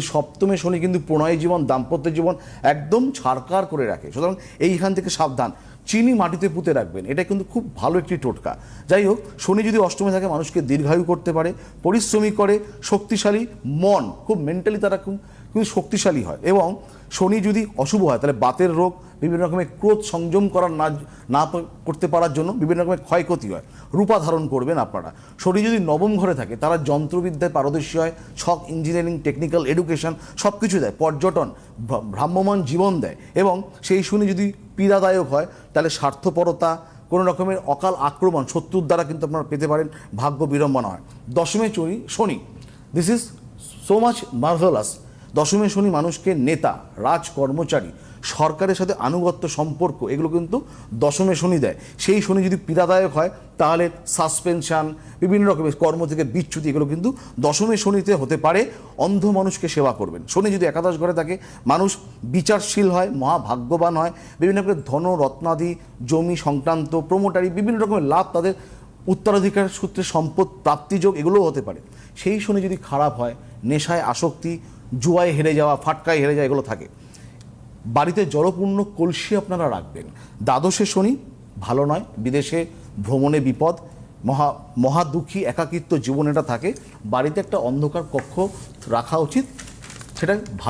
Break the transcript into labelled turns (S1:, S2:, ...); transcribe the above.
S1: সপ্তমে শনি কিন্তু প্রণয় জীবন দাম্পত্য জীবন একদম ছাড়কার করে রাখে। সুতরাং এইখান থেকে সাবধান। চিনি মাটিতে পুঁতে রাখবেন। এটা কিন্তু খুব ভালো একটি টোটকা। যাই হোক, শনি যদি অষ্টমে থাকে, মানুষকে দীর্ঘায়ু করতে পারে, পরিশ্রমী করে, শক্তিশালী মন, খুব মেন্টালি তারা খুব কিন্তু শক্তিশালী হয়। এবং শনি যদি অশুভ হয়, তাহলে বাতের রোগ বিভিন্ন রকমের ক্রোধ সংযম করার না না করতে পারার জন্য বিভিন্ন রকমের ক্ষয়ক্ষতি হয়। রূপা ধারণ করবেন আপনারা। শনি যদি নবম ঘরে থাকে, তারা যন্ত্রবিদ্যায় পারদর্শী হয়, ছক ইঞ্জিনিয়ারিং টেকনিক্যাল এডুকেশন সব কিছু দেয়, পর্যটন ভ্রাম্যমান জীবন দেয় এবং সেই শনি যদি পীড়াদায়ক হয়, তাহলে স্বার্থপরতা, কোনো রকমের অকাল আক্রমণ, শত্রুর দ্বারা কিন্তু আপনারা পেতে পারেন, ভাগ্য বিড়ম্বনা হয়। দশমে চনি শনি। This is so much marvellous দশমে শনি মানুষকে নেতা, রাজ কর্মচারী, সরকারের সাথে আনুগত্য সম্পর্ক, এগুলো কিন্তু দশমে শনি দেয়। সেই শনি যদি পীড়াদায়ক হয়, তাহলে সাসপেনশন, বিভিন্ন রকমের কর্ম থেকে বিচ্যুতি, এগুলো কিন্তু দশমে শনিতে হতে পারে। অন্ধ মানুষকে সেবা করবেন। শনি যদি একাদশ ঘরে থাকে, মানুষ বিচারশীল হয়, মহাভাগ্যবান হয়, বিভিন্ন রকমের ধন, রত্নাদি, জমি সংক্রান্ত প্রমোটারি বিভিন্ন রকমের লাভ তাদের উত্তরাধিকার সূত্রে সম্পদ প্রাপ্তিযোগ এগুলোও হতে পারে। সেই শনি যদি খারাপ হয়, নেশায় আসক্তি জুয়ায় হেরে যাওয়া, ফাটকায় হেরে যাওয়া এগুলো থাকে। বাড়িতে জলপূর্ণ কলসি আপনারা রাখবেন। দ্বাদশে শনি ভালো নয়, বিদেশে ভ্রমণে বিপদ, মহা মহা দুঃখী, একাকিত্ব জীবন এটা থাকে। বাড়িতে একটা অন্ধকার কক্ষ রাখা উচিত, সেটা ভালো